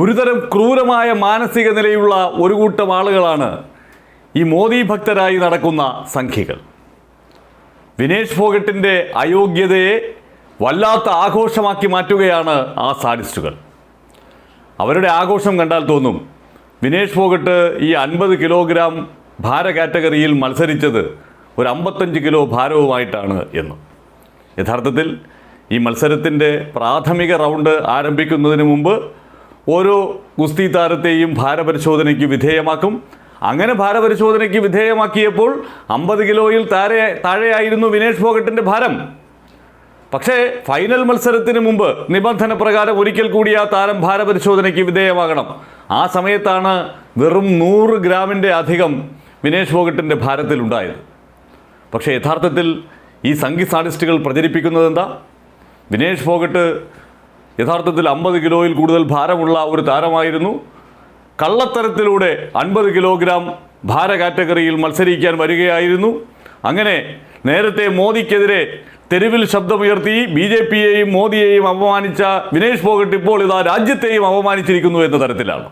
ഒരുതരം ക്രൂരമായ മാനസിക നിലയുള്ള ഒരു കൂട്ടം ആളുകളാണ് ഈ മോദി ഭക്തരായി നടക്കുന്ന സംഖ്യകൾ. വിനേഷ് ഫോഗട്ടിന്റെ അയോഗ്യതയെ വല്ലാത്ത ആഘോഷമാക്കി മാറ്റുകയാണ് ആ സാഡിസ്റ്റുകൾ. അവരുടെ ആഘോഷം കണ്ടാൽ തോന്നും വിനേഷ് ഫോഗട്ട് ഈ അൻപത് കിലോഗ്രാം ഭാര കാറ്റഗറിയിൽ മത്സരിച്ചത് ഒരു അമ്പത്തഞ്ച് കിലോ ഭാരവുമായിട്ടാണ് എന്ന്. യഥാർത്ഥത്തിൽ ഈ മത്സരത്തിന്റെ പ്രാഥമിക റൗണ്ട് ആരംഭിക്കുന്നതിന് മുമ്പ് ഓരോ ഗുസ്തി താരത്തെയും ഭാരപരിശോധനയ്ക്ക് വിധേയമാക്കും. അങ്ങനെ ഭാരപരിശോധനയ്ക്ക് വിധേയമാക്കിയപ്പോൾ അമ്പത് കിലോയിൽ താരെ താഴെയായിരുന്നു വിനേഷ് ഫോഗട്ടിന്റെ ഭാരം. പക്ഷേ ഫൈനൽ മത്സരത്തിന് മുമ്പ് നിബന്ധന പ്രകാരം ഒരിക്കൽ കൂടി ആ താരം ഭാരപരിശോധനയ്ക്ക് വിധേയമാകണം. ആ സമയത്താണ് വെറും നൂറ് ഗ്രാമിന്റെ അധികം വിനേഷ് ഫോഗട്ടിന്റെ ഭാരത്തിലുണ്ടായത്. പക്ഷേ യഥാർത്ഥത്തിൽ ഈ സംഘി സാഡിസ്റ്റുകൾ പ്രചരിപ്പിക്കുന്നത് എന്താ വിനേഷ് ഫോഗട്ട് യഥാർത്ഥത്തിൽ അമ്പത് കിലോയിൽ കൂടുതൽ ഭാരമുള്ള ഒരു താരമായിരുന്നു. കള്ളത്തരത്തിലൂടെ അൻപത് കിലോഗ്രാം ഭാര കാറ്റഗറിയിൽ മത്സരിക്കാൻ വരികയായിരുന്നു. അങ്ങനെ നേരത്തെ മോദിക്കെതിരെ തെരുവിൽ ശബ്ദമുയർത്തി ബി ജെ പിയെയും മോദിയെയും അപമാനിച്ച വിനേഷ് ഫോഗട്ട് ഇപ്പോൾ ഇതാ രാജ്യത്തെയും അപമാനിച്ചിരിക്കുന്നു എന്ന തരത്തിലാണ്.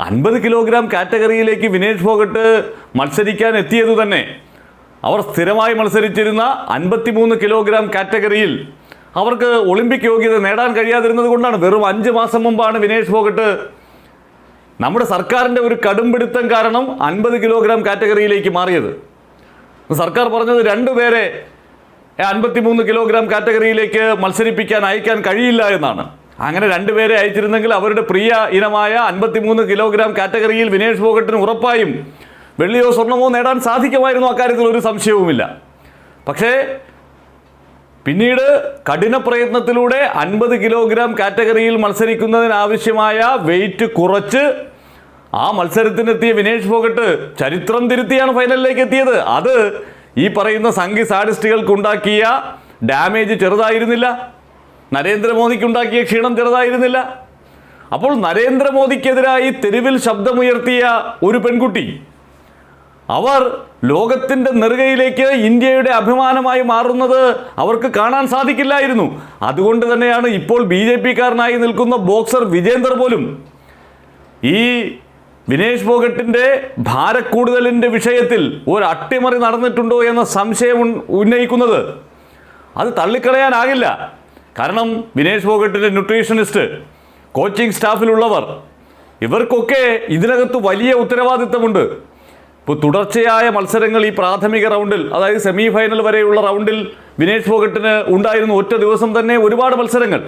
അൻപത് കിലോഗ്രാം കാറ്റഗറിയിലേക്ക് വിനേഷ് ഫോഗട്ട് മത്സരിക്കാൻ എത്തിയത് തന്നെ അവർ സ്ഥിരമായി മത്സരിച്ചിരുന്ന അൻപത്തിമൂന്ന് കിലോഗ്രാം കാറ്റഗറിയിൽ അവർക്ക് ഒളിമ്പിക് യോഗ്യത നേടാൻ കഴിയാതിരുന്നത് കൊണ്ടാണ് വെറും അഞ്ച് മാസം മുമ്പാണ് വിനേഷ് ഫോഗട്ട് നമ്മുടെ സർക്കാരിന്റെ ഒരു കടുംപിടുത്തം കാരണം അൻപത് കിലോഗ്രാം കാറ്റഗറിയിലേക്ക് മാറിയത്. സർക്കാർ പറഞ്ഞത് രണ്ടുപേരെ അൻപത്തിമൂന്ന് കിലോഗ്രാം കാറ്റഗറിയിലേക്ക് മത്സരിപ്പിക്കാൻ അയക്കാൻ കഴിയില്ല എന്നാണ്. അങ്ങനെ രണ്ടുപേരെ അയച്ചിരുന്നെങ്കിൽ അവരുടെ പ്രിയ ഇനമായ അൻപത്തിമൂന്ന് കിലോഗ്രാം കാറ്റഗറിയിൽ വിനേഷ് ഫോഗട്ടിന് ഉറപ്പായും വെള്ളിയോ സ്വർണമോ നേടാൻ സാധിക്കുമായിരുന്നു അക്കാര്യത്തിൽ ഒരു സംശയവുമില്ല. പക്ഷേ പിന്നീട് കഠിന പ്രയത്നത്തിലൂടെ അൻപത് കിലോഗ്രാം കാറ്റഗറിയിൽ മത്സരിക്കുന്നതിനാവശ്യമായ വെയിറ്റ് കുറച്ച്. ആ മത്സരത്തിനെത്തിയ വിനേഷ് ഫോഗട്ട് ചരിത്രം തിരുത്തിയാണ് ഫൈനലിലേക്ക് എത്തിയത്. അത് ഈ പറയുന്ന സംഘി സാഡിസ്റ്റുകൾക്കുണ്ടാക്കിയ ഡാമേജ് ചെറുതായിരുന്നില്ല. നരേന്ദ്രമോദിക്കുണ്ടാക്കിയ ക്ഷീണം ചെറുതായിരുന്നില്ല. അപ്പോൾ നരേന്ദ്രമോദിക്കെതിരായി തെരുവിൽ ശബ്ദമുയർത്തിയ ഒരു പെൺകുട്ടി അവർ ലോകത്തിന്റെ നെറുകയിലേക്ക് ഇന്ത്യയുടെ അഭിമാനമായി മാറുന്നത് അവർക്ക് കാണാൻ സാധിക്കില്ലായിരുന്നു. അതുകൊണ്ട് തന്നെയാണ് ഇപ്പോൾ ബി ജെ പിക്കാരനായി നിൽക്കുന്ന ബോക്സർ വിജേന്ദർ പോലും ഈ വിനേഷ് ഫോഗട്ടിന്റെ ഭാരക്കൂടുതലിന്റെ വിഷയത്തിൽ ഒരു അട്ടിമറി നടന്നിട്ടുണ്ടോ എന്ന സംശയം ഉന്നയിക്കുന്നത്. അത് തള്ളിക്കളയാനാകില്ല. കാരണം വിനേഷ് ഫോഗട്ടിന്റെ ന്യൂട്രീഷനിസ്റ്റ് കോച്ചിങ് സ്റ്റാഫിലുള്ളവർ ഇവർക്കൊക്കെ ഇതിനകത്ത് വലിയ ഉത്തരവാദിത്തമുണ്ട്. ഇപ്പോൾ തുടർച്ചയായ മത്സരങ്ങൾ ഈ പ്രാഥമിക റൗണ്ടിൽ അതായത് സെമി ഫൈനൽ വരെയുള്ള റൗണ്ടിൽ വിനേഷ് ഫോഗട്ടിന് ഉണ്ടായിരുന്നു ഒറ്റ ദിവസം തന്നെ ഒരുപാട് മത്സരങ്ങൾ.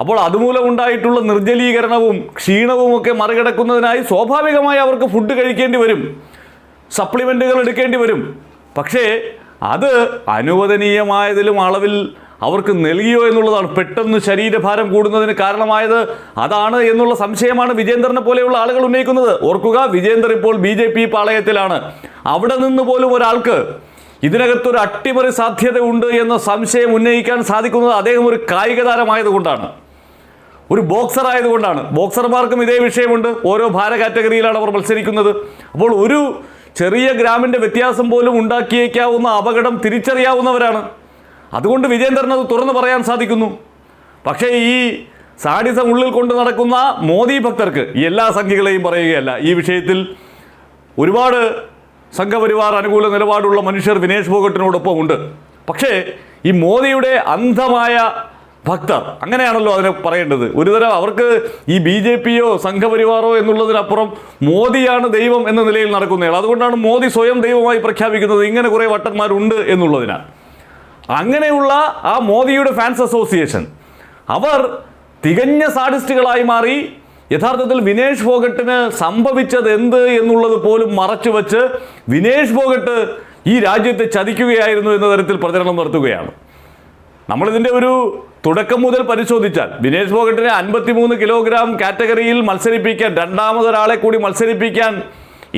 അപ്പോൾ അതുമൂലം ഉണ്ടായിട്ടുള്ള നിർജലീകരണവും ക്ഷീണവും ഒക്കെ മറികടക്കുന്നതിനായി സ്വാഭാവികമായി അവർക്ക് ഫുഡ് കഴിക്കേണ്ടി വരും. സപ്ലിമെന്റുകൾ എടുക്കേണ്ടി വരും. പക്ഷേ അത് അനുവദനീയമായതിലും അളവിൽ അവർക്ക് നൽകിയോ എന്നുള്ളതാണ് പെട്ടെന്ന് ശരീരഭാരം കൂടുന്നതിന് കാരണമായത്. അതാണ് എന്നുള്ള സംശയമാണ് വിജേന്ദ്രനെ പോലെയുള്ള ആളുകൾ ഉന്നയിക്കുന്നത്. ഓർക്കുക വിജേന്ദർ ഇപ്പോൾ ബി ജെ പി പാളയത്തിലാണ്. അവിടെ നിന്ന് പോലും ഒരാൾക്ക് ഇതിനകത്തൊരു അട്ടിമറി സാധ്യത ഉണ്ട് എന്ന സംശയം ഉന്നയിക്കാൻ സാധിക്കുന്നത് അദ്ദേഹം ഒരു കായിക താരമായതുകൊണ്ടാണ് ഒരു ബോക്സർ ആയതുകൊണ്ടാണ്. ബോക്സർമാർക്കും ഇതേ വിഷയമുണ്ട്. ഓരോ ഭാര കാറ്റഗറിയിലാണ് അവർ മത്സരിക്കുന്നത്. അപ്പോൾ ഒരു ചെറിയ ഗ്രാമിന്റെ വ്യത്യാസം പോലും ഉണ്ടാക്കിയേക്കാവുന്ന അപകടം തിരിച്ചറിയാവുന്നവരാണ്. അതുകൊണ്ട് വിജേന്ദ്രൻ അത് തുറന്നു പറയാൻ സാധിക്കുന്നു. പക്ഷേ ഈ സാഡിസം ഉള്ളിൽ കൊണ്ട് നടക്കുന്ന മോദി ഭക്തർക്ക് എല്ലാ സംഖ്യകളെയും പറയുകയല്ല. ഈ വിഷയത്തിൽ ഒരുപാട് സംഘപരിവാർ അനുകൂല നിലപാടുള്ള മനുഷ്യർ വിനേഷ് ഫോഗട്ടിനോടൊപ്പം ഉണ്ട്. പക്ഷേ ഈ മോദിയുടെ അന്ധമായ ഭക്തർ അങ്ങനെയാണല്ലോ അതിനെ പറയേണ്ടത്. ഒരുതരം അവർക്ക് ഈ ബി ജെ പിയോ സംഘപരിവാറോ എന്നുള്ളതിനപ്പുറം മോദിയാണ് ദൈവം എന്ന നിലയിൽ നടക്കുന്നയാൾ. അതുകൊണ്ടാണ് മോദി സ്വയം ദൈവമായി പ്രഖ്യാപിക്കുന്നത്. ഇങ്ങനെ കുറേ വട്ടന്മാരുണ്ട് എന്നുള്ളതിനാൽ. അങ്ങനെയുള്ള ആ മോദിയുടെ ഫാൻസ് അസോസിയേഷൻ അവർ തികഞ്ഞ സാഡിസ്റ്റുകളായി മാറി. യഥാർത്ഥത്തിൽ വിനേഷ് ഫോഗട്ടിന് സംഭവിച്ചത് എന്ത് എന്നുള്ളത് പോലും മറച്ചു വെച്ച് വിനേഷ് ഫോഗട്ട് ഈ രാജ്യത്തെ ചതിക്കുകയായിരുന്നു എന്ന തരത്തിൽ പ്രചരണം നടത്തുകയാണ്. നമ്മളിതിന്റെ ഒരു തുടക്കം മുതൽ പരിശോധിച്ചാൽ വിനേഷ് ഫോഗട്ടിനെ അൻപത്തിമൂന്ന് കിലോഗ്രാം കാറ്റഗറിയിൽ മത്സരിപ്പിക്കാൻ രണ്ടാമതൊരാളെ കൂടി മത്സരിപ്പിക്കാൻ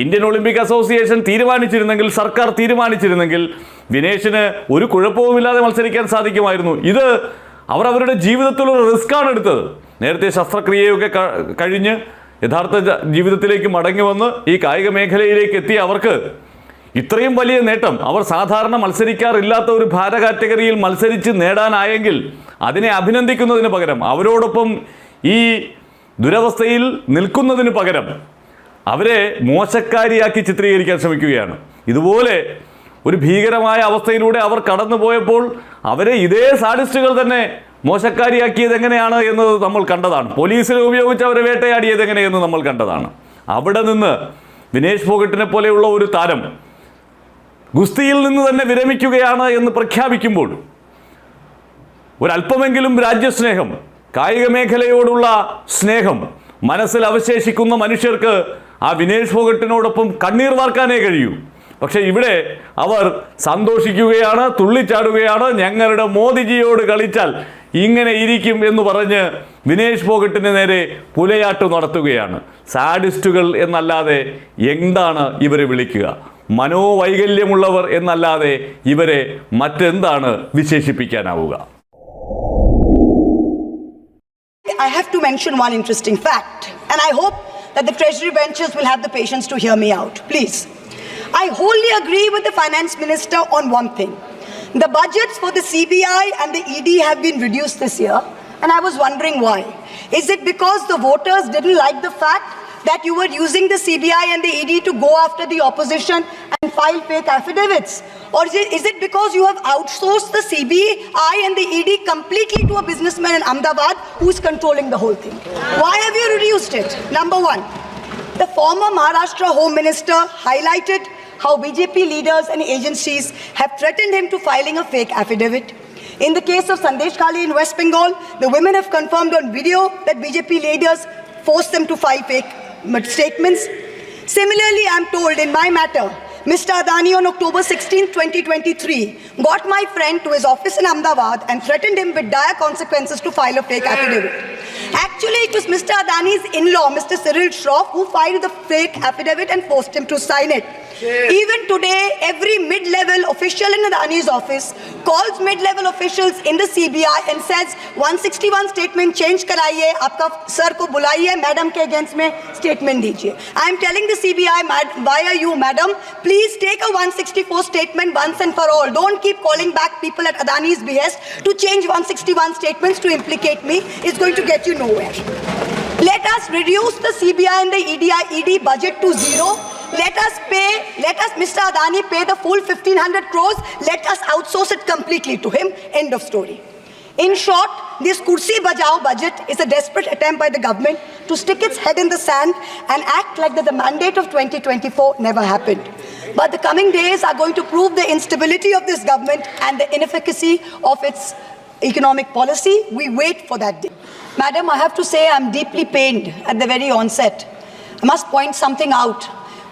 ഇന്ത്യൻ ഒളിമ്പിക് അസോസിയേഷൻ തീരുമാനിച്ചിരുന്നെങ്കിൽ സർക്കാർ തീരുമാനിച്ചിരുന്നെങ്കിൽ ദിനേശിന് ഒരു കുഴപ്പവുമില്ലാതെ മത്സരിക്കാൻ സാധിക്കുമായിരുന്നു. ഇത് അവർ അവരുടെ ജീവിതത്തിലൊരു റിസ്ക്കാണ് എടുത്തത്. നേരത്തെ ശസ്ത്രക്രിയയൊക്കെ കഴിഞ്ഞ് യഥാർത്ഥ ജീവിതത്തിലേക്ക് മടങ്ങി വന്ന് ഈ കായിക മേഖലയിലേക്ക് എത്തിയ അവർക്ക് ഇത്രയും വലിയ നേട്ടം. അവർ സാധാരണ മത്സരിക്കാറില്ലാത്ത ഒരു ഭാര കാറ്റഗറിയിൽ മത്സരിച്ച് നേടാനായെങ്കിൽ അതിനെ അഭിനന്ദിക്കുന്നതിന് പകരം അവരോടൊപ്പം ഈ ദുരവസ്ഥയിൽ നിൽക്കുന്നതിന് പകരം അവരെ മോശക്കാരിയാക്കി ചിത്രീകരിക്കാൻ ശ്രമിക്കുകയാണ്. ഇതുപോലെ ഒരു ഭീകരമായ അവസ്ഥയിലൂടെ അവർ കടന്നുപോയപ്പോൾ അവരെ ഇതേ സാഡിസ്റ്റുകൾ തന്നെ മോശക്കാരിയാക്കിയത് എങ്ങനെയാണ് എന്ന് നമ്മൾ കണ്ടതാണ്. പോലീസിനെ ഉപയോഗിച്ച് അവരെ വേട്ടയാടിയത് എങ്ങനെയെന്ന് നമ്മൾ കണ്ടതാണ്. അവിടെ നിന്ന് വിനേഷ് ഫോഗട്ടിനെ പോലെയുള്ള ഒരു താരം ഗുസ്തിയിൽ നിന്ന് തന്നെ വിരമിക്കുകയാണ് എന്ന് പ്രഖ്യാപിക്കുമ്പോൾ ഒരല്പമെങ്കിലും രാജ്യസ്നേഹം കായിക മേഖലയോടുള്ള സ്നേഹം മനസ്സിൽ അവശേഷിക്കുന്ന മനുഷ്യർക്ക് ആ വിനേഷ് ഫോഗട്ടിനോടൊപ്പം കണ്ണീർ വാർക്കാനേ കഴിയൂ. പക്ഷേ ഇവിടെ അവർ സന്തോഷിക്കുകയാണ് തുള്ളിച്ചാടുകയാണ്. ഞങ്ങളുടെ മോദിജിയോട് കളിച്ചാൽ ഇങ്ങനെ ഇരിക്കും എന്ന് പറഞ്ഞ് വിനേഷ് ഫോഗട്ടിന് നേരെ പുലയാട്ട് നടത്തുകയാണ്. സാഡിസ്റ്റുകൾ എന്നല്ലാതെ എന്താണ് ഇവരെ വിളിക്കുക? മനോവൈകല്യമുള്ളവർ എന്നല്ലാതെ ഇവരെ മറ്റെന്താണ് വിശേഷിപ്പിക്കാനാവുക? I have to mention one interesting fact, and I hope that the Treasury benches will have the patience to hear me out. Please. I wholly agree with the Finance Minister on one thing. The budgets for the CBI and the ED have been reduced this year, and I was wondering why. Is it because the voters didn't like the fact that you were using the CBI and the ED to go after the opposition and file fake affidavits? Or is it, is it because you have outsourced the CBI and the ED completely to a businessman in Ahmedabad who's controlling the whole thing? Why have you reduced it? Number one, the former Maharashtra Home Minister highlighted how BJP leaders and agencies have threatened him to filing a fake affidavit. In the case of Sandesh Kali in West Bengal, the women have confirmed on video that BJP leaders forced them to file fake statements. Similarly, I'm told in my matter, Mr. Adani on October 16, 2023, got my friend to his office in Ahmedabad and threatened him with dire consequences to file a fake affidavit. Actually, it was Mr. Adani's in-law, Mr. Cyril Shroff, who filed the fake affidavit and forced him to sign it. Even today, every mid-level official in Adani's office calls mid-level officials in the CBI and says 161 statement change कराइए आपका sir को बुलाइए madam के against में statement दीजिए I am telling the CBI why are you madam please take a 164 statement once and for all don't keep calling back people at Adani's behest to change 161 statements to implicate me it's going to get you nowhere let us reduce the CBI and the EDI ED budget to zero let us pay, let us, Mr. Adani, pay the full 1500 crores. Let us outsource it completely to him. End of story. In short, this Kursi Bajao budget is a desperate attempt by the government to stick its head in the sand and act like that the mandate of 2024 never happened. But the coming days are going to prove the instability of this government and the inefficacy of its economic policy. We wait for that day. Madam, I have to say I'm deeply pained at the very onset. I must point something out.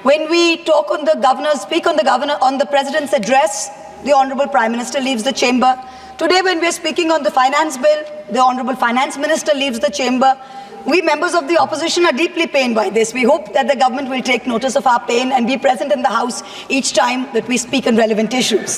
When we talk on the governor, speak on the governor, on the president's address, the Honorable Prime Minister leaves the chamber. Today, when we are speaking on the finance bill, the Honorable Finance Minister leaves the chamber. We members of the opposition are deeply pained by this. We hope that the government will take notice of our pain and be present in the House each time that we speak on relevant issues.